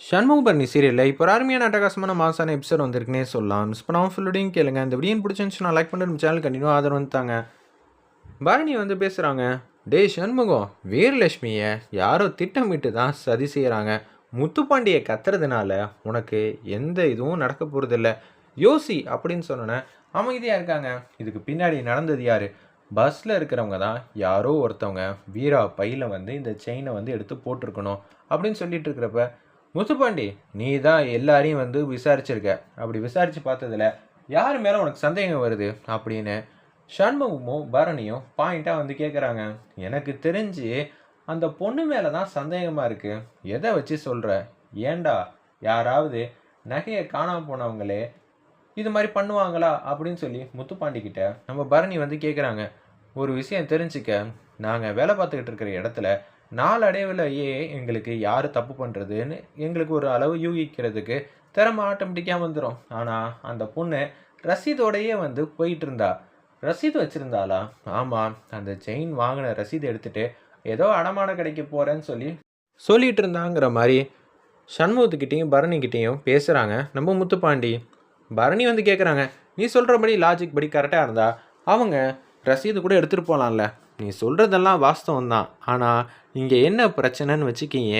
சண்முகபரணி சீரியலில் இப்போ ஒரு அருமையான அட்டகாசமான மாசான எபிசோட் வந்திருக்குன்னே சொல்லலாம். மிஸ் பண்ணாமல் ஃபுல்லோடையும் கேளுங்க. இந்த வீடியோ பிடிச்சிருந்துச்சுன்னா லைக் பண்ணி நம்ம சேனல் கண்டினியூ ஆதரவு வந்துட்டாங்க பரணி வந்து பேசுகிறாங்க டேய் சண்முகம் வீரலட்சுமியை யாரோ திட்டமிட்டு தான் சதி செய்கிறாங்க முத்துப்பாண்டியை கத்துறதுனால உனக்கு எந்த இதுவும் நடக்க போகிறதில்ல யோசி அப்படின்னு சொன்னோன்னே அமைதியாக இருக்காங்க. இதுக்கு பின்னாடி நடந்தது யார்? பஸ்ஸில் இருக்கிறவங்க தான் யாரோ ஒருத்தவங்க வீரா பையில் வந்து இந்த செயினை வந்து எடுத்து போட்டிருக்கணும் அப்படின்னு சொல்லிட்டு இருக்கிறப்ப முத்துப்பாண்டி நீ தான் எல்லாரையும் வந்து விசாரிச்சிருக்க. அப்படி விசாரித்து பார்த்ததுல யார் மேலே உனக்கு சந்தேகம் வருது? அப்படின்னு சண்முகமும் பரணியும் பாயிண்ட்டாக வந்து கேட்குறாங்க எனக்கு தெரிஞ்சு அந்த பொண்ணு மேலே தான் சந்தேகமாக இருக்குது எதை வச்சு சொல்கிற ஏண்டா? யாராவது நகையை காணாமல் போனவங்களே இது மாதிரி பண்ணுவாங்களா? அப்படின்னு சொல்லி முத்துப்பாண்டி கிட்ட நம்ம பரணி வந்து கேட்குறாங்க ஒரு விஷயம் தெரிஞ்சுக்க. நாங்கள் வேலை பார்த்துக்கிட்டு இருக்கிற இடத்துல நாளடைவிலேயே எங்களுக்கு யார் தப்பு பண்ணுறதுன்னு எங்களுக்கு ஒரு அளவு யூகிக்கிறதுக்கு திறமை ஆட்டோமேட்டிக்காக வந்துடும் ஆனால் அந்த பொண்ணு ரசீதோடையே வந்து போயிட்டு இருந்தா ரசீது வச்சுருந்தாளா? ஆமாம் அந்த செயின் வாங்கின ரசீது எடுத்துகிட்டு ஏதோ அடமான கடைக்கு போகிறேன்னு சொல்லி சொல்லிட்டு இருந்தாங்கிற மாதிரி சண்முகத்துக்கிட்டேயும் பரணிக்கிட்டேயும் பேசுகிறாங்க நம்ம முத்துப்பாண்டி. பரணி வந்து கேட்குறாங்க நீ சொல்கிறபடி லாஜிக் படி கரெக்டாக இருந்தா அவங்க ரசீது கூட எடுத்துகிட்டு போகலாம்ல நீ சொல்கிறதெல்லாம் வாஸ்தவம் தான் ஆனால் இங்கே என்ன பிரச்சனைன்னு வச்சுக்கிங்க.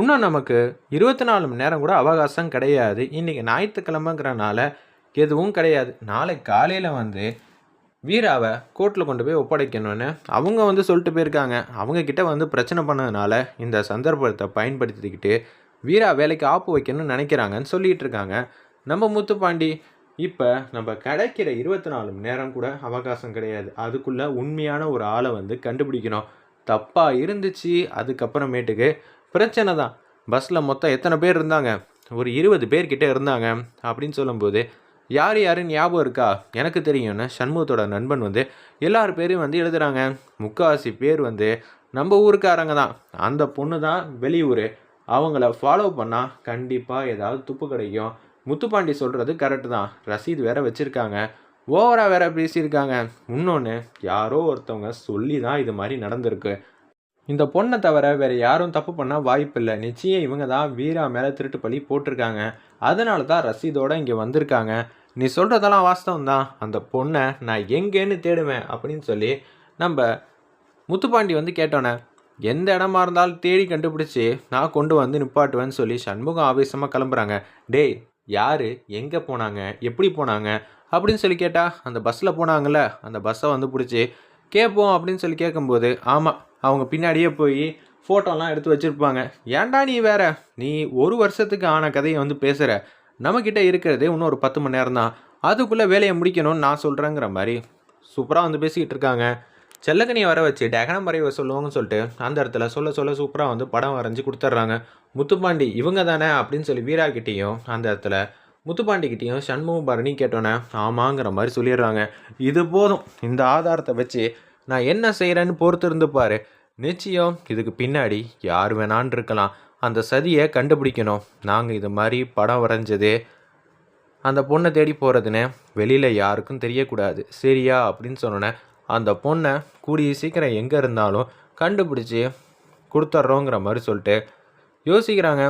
இன்னும் நமக்கு இருபத்தி நாலு மணி நேரம் கூட அவகாசம் கிடையாது. இன்றைக்கி ஞாயிற்றுக்கிழமைங்கிறனால எதுவும் கிடையாது. நாளை காலையில் வந்து வீராவை கோர்ட்டில் கொண்டு போய் ஒப்படைக்கணும்னு அவங்க வந்து சொல்லிட்டு போயிருக்காங்க. அவங்க கிட்ட வந்து பிரச்சனை பண்ணதுனால இந்த சந்தர்ப்பத்தை பயன்படுத்திக்கிட்டு வீரா வேலைக்கு ஆப்பு வைக்கணும்னு நினைக்கிறாங்கன்னு சொல்லிகிட்டு இருக்காங்க. நம்ம முத்துப்பாண்டி இப்போ நம்ம கிடைக்கிற இருபத்தி நாலு மணி நேரம் கூட அவகாசம் கிடையாது. அதுக்குள்ளே உண்மையான ஒரு ஆளை வந்து கண்டுபிடிக்கணும். தப்பாக இருந்துச்சு அதுக்கப்புறமேட்டுக்கு பிரச்சனை தான். பஸ்ஸில் மொத்தம் எத்தனை பேர் இருந்தாங்க? ஒரு இருபது பேர்கிட்ட இருந்தாங்க அப்படின்னு சொல்லும்போது யார் யாருன்னு ஞாபகம் இருக்கா? எனக்கு தெரியும்னு சண்முகத்தோட நண்பன் வந்து எல்லார் பேரையும் வந்து எழுதுறாங்க. முக்காவாசி பேர் வந்து நம்ம ஊருக்காரங்க தான். அந்த பொண்ணு தான் வெளியூர். அவங்கள ஃபாலோ பண்ணால் கண்டிப்பாக ஏதாவது துப்பு கிடைக்கும். முத்துப்பாண்டி சொல்கிறது கரெக்டு தான். ரசீது வேற வச்சுருக்காங்க. ஓவராக வேற பேசியிருக்காங்க. இன்னொன்று யாரோ ஒருத்தவங்க சொல்லி தான் இது மாதிரி நடந்திருக்கு. இந்த பொண்ணை தவிர வேற யாரும் தப்பு பண்ணால் வாய்ப்பில்லை நிச்சயம் இவங்க தான் வீரா மேலே திருட்டு பழி போட்டிருக்காங்க. அதனால தான் ரசீதோட இங்கே வந்திருக்காங்க. நீ சொல்கிறதெல்லாம் வாஸ்தவம் தான். அந்த பொண்ணை நான் எங்கேன்னு தேடுவேன் அப்படின்னு சொல்லி நம்ம முத்துப்பாண்டி வந்து கேட்டோன்னே எந்த இடமா இருந்தாலும் தேடி கண்டுபிடிச்சி நான் கொண்டு வந்து நிப்பாட்டுவேன்னு சொல்லி சண்முகம் ஆவேசமாக கிளம்புறாங்க. டேய் யார்? எங்கே போனாங்க? எப்படி போனாங்க? அப்படின்னு சொல்லி கேட்டால் அந்த பஸ்ஸில் போனாங்கல்ல அந்த பஸ்ஸை வந்து பிடிச்சி கேட்போம் அப்படின்னு சொல்லி கேட்கும்போது ஆமாம் அவங்க பின்னாடியே போய் ஃபோட்டோலாம் எடுத்து வச்சுருப்பாங்க. ஏன்டா நீ வேற? நீ ஒரு வருஷத்துக்கு ஆன கதையை வந்து பேசுகிற நம்மக்கிட்ட இருக்கிறதே இன்னும் ஒரு பத்து மணி நேரம் தான் அதுக்குள்ளே வேலையை முடிக்கணும்னு நான் சொல்கிறேங்கிற மாதிரி சூப்பராக வந்து பேசிக்கிட்டு இருக்காங்க. செல்லக்கனியை வர வச்சு டேகனம் வரைவை சொல்லுவாங்கன்னு சொல்லிட்டு அந்த இடத்துல சொல்ல சொல்ல சூப்பராக வந்து படம் வரைஞ்சி கொடுத்துட்றாங்க. முத்துப்பாண்டி இவங்க தானே அப்படின்னு சொல்லி வீராக்கிட்டேயும் அந்த இடத்துல முத்துப்பாண்டிக்கிட்டேயும் சண்முகம் பரணி கேட்டோன்னே ஆமாங்கிற மாதிரி சொல்லிடுறாங்க. இது போதும். இந்த ஆதாரத்தை வச்சு நான் என்ன செய்கிறேன்னு பொறுத்து இருந்து நிச்சயம் இதுக்கு பின்னாடி யார் வேணான்னு இருக்கலாம். அந்த சதியை கண்டுபிடிக்கணும். நாங்கள் இது மாதிரி படம் வரைஞ்சது அந்த பொண்ணை தேடி போகிறதுன்னு வெளியில் யாருக்கும் தெரியக்கூடாது. சரியா? அப்படின்னு சொன்னோன்னே அந்த பொண்ணை கூடிய சீக்கிரம் எங்கே இருந்தாலும் கண்டுபிடிச்சி கொடுத்துட்றோங்கிற மாதிரி சொல்லிட்டு யோசிக்கிறாங்க.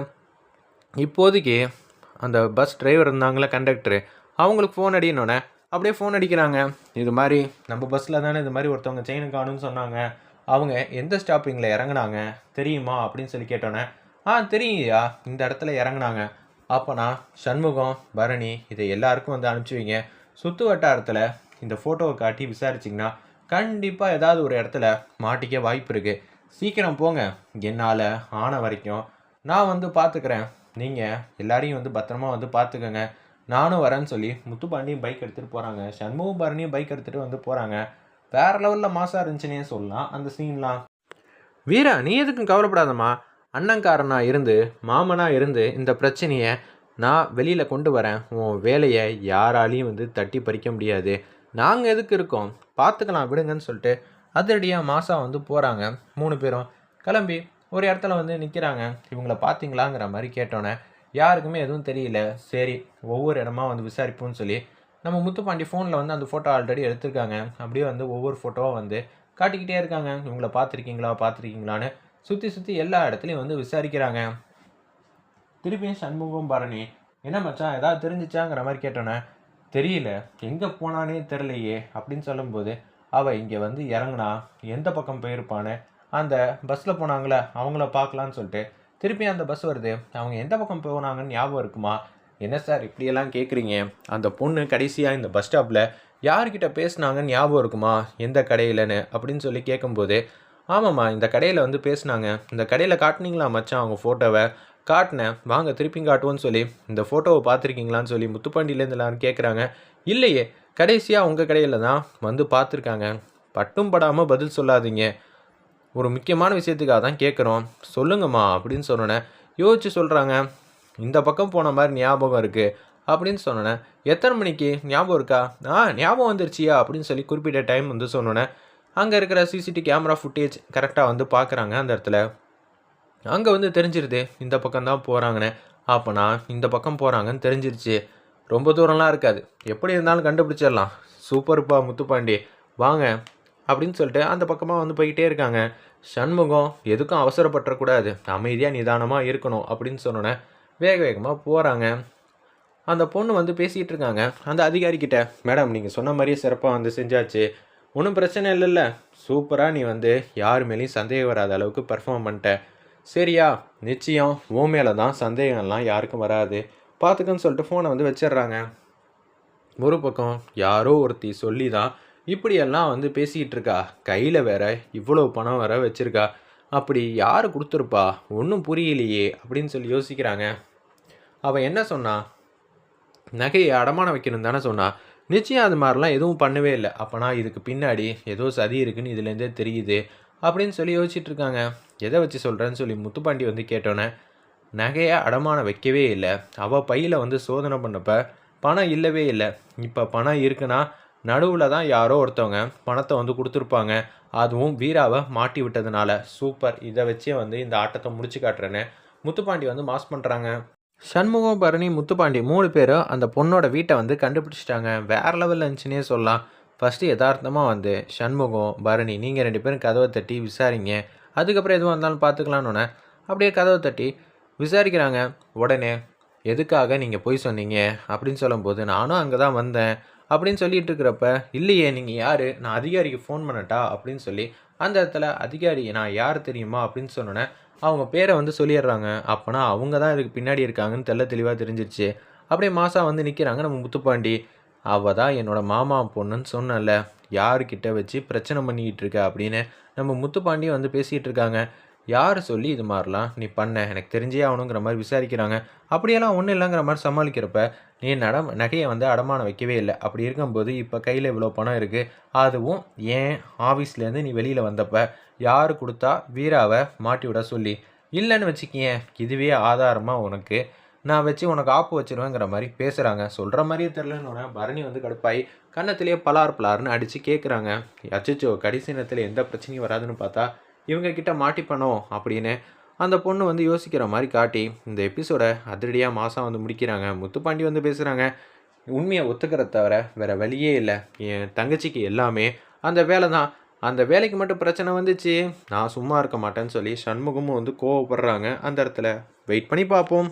இப்போதைக்கு அந்த பஸ் டிரைவர் இருந்தாங்களே கண்டக்டரு அவங்களுக்கு ஃபோன் அடினோடனே அப்படியே ஃபோன் அடிக்கிறாங்க. இது மாதிரி நம்ம பஸ்ஸில் தானே இது மாதிரி ஒருத்தவங்க செயினு காணும்னு சொன்னாங்க. அவங்க எந்த ஸ்டாப்பிங்கில் இறங்குனாங்க? தெரியுமா? அப்படின்னு சொல்லி கேட்டோன்னே ஆ தெரியுங்கய்யா இந்த இடத்துல இறங்குனாங்க. அப்போனா சண்முகம் பரணி இதை எல்லாருக்கும் வந்து அனுப்பிச்சி வைங்க. சுற்று வட்டாரத்தில் இந்த ஃபோட்டோவை காட்டி விசாரிச்சிங்கன்னா கண்டிப்பாக ஏதாவது ஒரு இடத்துல மாட்டிக்க வாய்ப்பு இருக்குது சீக்கிரம் போங்க. என்னால் ஆன வரைக்கும் நான் வந்து பார்த்துக்கிறேன் நீங்கள் எல்லாரையும் வந்து பத்திரமா வந்து பார்த்துக்கோங்க நானும் வரேன்னு சொல்லி முத்துப்பாண்டியும் பைக் எடுத்துகிட்டு போகிறாங்க சண்முகம் பைக் எடுத்துகிட்டு வந்து போகிறாங்க வேறு லெவலில் மாசாக இருந்துச்சுன்னே சொல்லலாம். அந்த சீன்லாம் வீரா நீ எதுக்கும் கவலைப்படாதம்மா. அண்ணங்காரனாக இருந்து மாமனாக இருந்து இந்த பிரச்சனையை நான் வெளியில் கொண்டு வரேன். உன் வேலையை யாராலையும் வந்து தட்டி பறிக்க முடியாது. நாங்கள் எதுக்கு இருக்கோம்? பார்த்துக்கலாம் விடுங்கன்னு சொல்லிட்டு அதிரடியாக மாசா வந்து போகிறாங்க மூணு பேரும் கிளம்பி ஒரு இடத்துல வந்து நிற்கிறாங்க இவங்கள பார்த்தீங்களாங்கிற மாதிரி கேட்டோன்னே யாருக்குமே எதுவும் தெரியல. சரி ஒவ்வொரு இடமா வந்து விசாரிப்போம்னு சொல்லி நம்ம முத்துப்பாண்டி ஃபோனில் வந்து அந்த ஃபோட்டோ ஆல்ரெடி எடுத்திருக்காங்க. அப்படியே வந்து ஒவ்வொரு ஃபோட்டோவாக வந்து காட்டிக்கிட்டே இருக்காங்க. இவங்கள பார்த்துருக்கீங்களா பார்த்துருக்கீங்களான்னு சுற்றி சுற்றி எல்லா இடத்துலையும் வந்து விசாரிக்கிறாங்க. திருப்பியும் சண்முகம் பரணி என்ன மச்சான் ஏதாவது தெரிஞ்சிச்சாங்கிற மாதிரி கேட்டோன்னே தெரியல. எங்கே போனானே தெரிலையே அப்படின்னு சொல்லும்போது அவள் இங்கே வந்து இறங்குனா எந்த பக்கம் போயிருப்பான்னு அந்த பஸ்ஸில் போனாங்களே அவங்கள பார்க்கலான்னு சொல்லிட்டு திருப்பி அந்த பஸ் வருது. அவங்க எந்த பக்கம் போனாங்கன்னு ஞாபகம் இருக்குமா? என்ன சார் இப்படியெல்லாம் கேட்குறீங்க அந்த பொண்ணு கடைசியாக இந்த பஸ் ஸ்டாப்பில் யார்கிட்ட பேசுனாங்கன்னு ஞாபகம் இருக்குமா? எந்த கடையிலன்னு அப்படின்னு சொல்லி கேட்கும்போது ஆமாம்மா இந்த கடையில் வந்து பேசுனாங்க. இந்த கடையில் காட்டுனீங்களா மச்சான் அவங்க ஃபோட்டோவை காட்டினேன். வாங்க திருப்பி காட்டுவோன்னு சொல்லி. இந்த ஃபோட்டோவை பார்த்துருக்கீங்களான்னு சொல்லி முத்துப்பாண்டியிலேருந்து எல்லாரும் கேட்குறாங்க இல்லையே கடைசியாக உங்கள் கடையில் தான் வந்து பார்த்துருக்காங்க. பட்டும் படாமல் பதில் சொல்லாதீங்க. ஒரு முக்கியமான விஷயத்துக்காக தான் கேட்குறோம் சொல்லுங்கம்மா அப்படின்னு சொன்னோன்னே யோசிச்சு சொல்கிறாங்க இந்த பக்கம் போன மாதிரி ஞாபகம் இருக்குது அப்படின்னு சொன்னோன்னே எத்தனை மணிக்கு? ஞாபகம் இருக்கா? ஆ ஞாபகம் வந்துருச்சியா? அப்படின்னு சொல்லி குறிப்பிட்ட டைம் வந்து சொன்னோன்னே அங்கே இருக்கிற சிசிடி கேமரா ஃபுட்டேஜ் கரெக்டாக வந்து பார்க்குறாங்க அந்த இடத்துல. அங்கே வந்து தெரிஞ்சிருது இந்த பக்கம் தான் போகிறாங்கன்னு அப்போனா இந்த பக்கம் போகிறாங்கன்னு தெரிஞ்சிருச்சு. ரொம்ப தூரம்லாம் இருக்காது. எப்படி இருந்தாலும் கண்டுபிடிச்சிடலாம். சூப்பர்ப்பா முத்துப்பாண்டி. வாங்க அப்படின்னு சொல்லிட்டு அந்த பக்கமாக வந்து போய்கிட்டே இருக்காங்க. சண்முகம் எதுக்கும் அவசரப்பட்டுறக்கூடாது. அமைதியாக நிதானமாக இருக்கணும் அப்படின்னு சொன்னோன்னே வேக வேகமாக போகிறாங்க அந்த பொண்ணு வந்து பேசிகிட்டு இருக்காங்க. அந்த அதிகாரிக்கிட்ட மேடம் நீங்கள் சொன்ன மாதிரியே சிறப்பாக வந்து செஞ்சாச்சு. ஒன்றும் பிரச்சனை இல்லைல்ல. சூப்பராக நீ வந்து யார் மேலேயும் சந்தேகம் வராத அளவுக்கு பர்ஃபார்ம் பண்ணிட்ட. சரியா நிச்சயம். ஓ மேலே தான் சந்தேகம்லாம் யாருக்கும் வராது. பார்த்துக்கன்னு சொல்லிட்டு ஃபோனை வந்து வச்சிடுறாங்க. ஒரு பக்கம் யாரோ ஒருத்தி சொல்லி தான் இப்படியெல்லாம் வந்து பேசிக்கிட்டு இருக்கா கையில் வேற இவ்வளோ பணம் வேற வச்சுருக்கா. அப்படி யார் கொடுத்துருப்பா? ஒன்றும் புரியலையே அப்படின்னு சொல்லி யோசிக்கிறாங்க. அவள் என்ன சொன்னா? நகையை அடமானம் வைக்கணும் தானே சொன்னா. நிச்சயம் அது மாதிரிலாம் எதுவும் பண்ணவே இல்லை. அப்போனா இதுக்கு பின்னாடி ஏதோ சதி இருக்குன்னு இதுலேருந்தே தெரியுது. அப்படின்னு சொல்லி யோசிச்சுட்டு இருக்காங்க எதை வச்சு சொல்கிறேன்னு சொல்லி முத்துப்பாண்டி வந்து கேட்டோன்னே நகையை அடமானம் வைக்கவே இல்லை. அவள் பையில் வந்து சோதனை பண்ணப்ப பணம் இல்லவே இல்லை. இப்போ பணம் இருக்குன்னா நடுவில் தான் யாரோ ஒருத்தவங்க பணத்தை வந்து கொடுத்துருப்பாங்க. அதுவும் வீராவை மாட்டி விட்டதுனால. சூப்பர். இதை வச்சே வந்து இந்த ஆட்டத்தை முடிச்சு காட்டுறேன்னு முத்துப்பாண்டி வந்து மாஸ் பண்ணுறாங்க சண்முகம் பரணி முத்துப்பாண்டி மூணு பேரும் அந்த பொண்ணோட வீட்டை வந்து கண்டுபிடிச்சிட்டாங்க. வேற லெவலில் இருந்துச்சுன்னே சொல்லலாம். ஃபஸ்ட்டு யதார்த்தமாக வந்து சண்முகம் பரணி நீங்கள் ரெண்டு பேரும் கதவை தட்டி விசாரிங்க. அதுக்கப்புறம் எதுவும் வந்தாலும் பார்த்துக்கலான்னு அப்படியே கதவை தட்டி விசாரிக்கிறாங்க. உடனே எதுக்காக நீங்கள் போய் சொன்னீங்க? அப்படின்னு சொல்லும்போது நானும் அங்கே தான் வந்தேன். அப்படின்னு சொல்லிட்டு இருக்கிறப்ப இல்லையே நீங்கள் யார்? நான் அதிகாரிக்கு ஃபோன் பண்ணட்டா? அப்படின்னு சொல்லி அந்த இடத்துல அதிகாரி நான் யார் தெரியுமா? அப்படின்னு சொன்னோன்னே அவங்க பேரை வந்து சொல்லிடுறாங்க. அப்போனா அவங்க தான் இதுக்கு பின்னாடி இருக்காங்கன்னு தெள்ள தெளிவாக தெரிஞ்சிருச்சு. அப்படியே மாசா வந்து நிற்கிறாங்க நம்ம முத்துப்பாண்டி அவள் தான் என்னோடய மாமா பொண்ணுன்னு சொன்னல யாருக்கிட்ட வச்சு பிரச்சனை பண்ணிக்கிட்டு இருக்க அப்படின்னு நம்ம முத்துப்பாண்டி வந்து பேசிகிட்டு இருக்காங்க. யார் சொல்லி இது மாதிரிலாம் நீ பண்ண? எனக்கு தெரிஞ்சே ஆகணுங்கிற மாதிரி விசாரிக்கிறாங்க. அப்படியெல்லாம் ஒன்றும் இல்லைங்கிற மாதிரி சமாளிக்கிறப்ப நீ நட நகையை வந்து அடமானம் வைக்கவே இல்லை. அப்படி இருக்கும்போது இப்போ கையில் இவ்வளோ பணம் இருக்குது அதுவும் ஏன் ஆஃபீஸ்லேருந்து நீ வெளியில் வந்தப்ப யார் கொடுத்தா வீராவை மாட்டி விட சொல்லி? இல்லைன்னு வச்சுக்கியேன் இதுவே ஆதாரமாக உனக்கு. நான் வச்சு உனக்கு ஆப்பு வச்சிருவேங்கிற மாதிரி பேசுகிறாங்க சொல்கிற மாதிரியே தெரிலன்னு பரணி வந்து கடுப்பாய் கன்னத்திலேயே பலார் பலார்னு அடித்து கேட்குறாங்க அச்சச்சோ கடைசி நேரத்தில் எந்த பிரச்சனையும் வராதுன்னு பார்த்தா இவங்க கிட்ட அப்படின்னு அந்த பொண்ணு வந்து யோசிக்கிற மாதிரி காட்டி இந்த எபிசோடை அதிரடியாக மாதம் வந்து முடிக்கிறாங்க. முத்துப்பாண்டி வந்து பேசுகிறாங்க உண்மையை ஒத்துக்கிறத தவிர வேறு வழியே இல்லை. என் தங்கச்சிக்கு எல்லாமே அந்த வேலை தான் அந்த வேலைக்கு மட்டும் பிரச்சனை வந்துச்சு. நான் சும்மா இருக்க மாட்டேன்னு சொல்லி சண்முகமும் வந்து கோவப்படுறாங்க. அந்த இடத்துல வெயிட் பண்ணி பார்ப்போம்.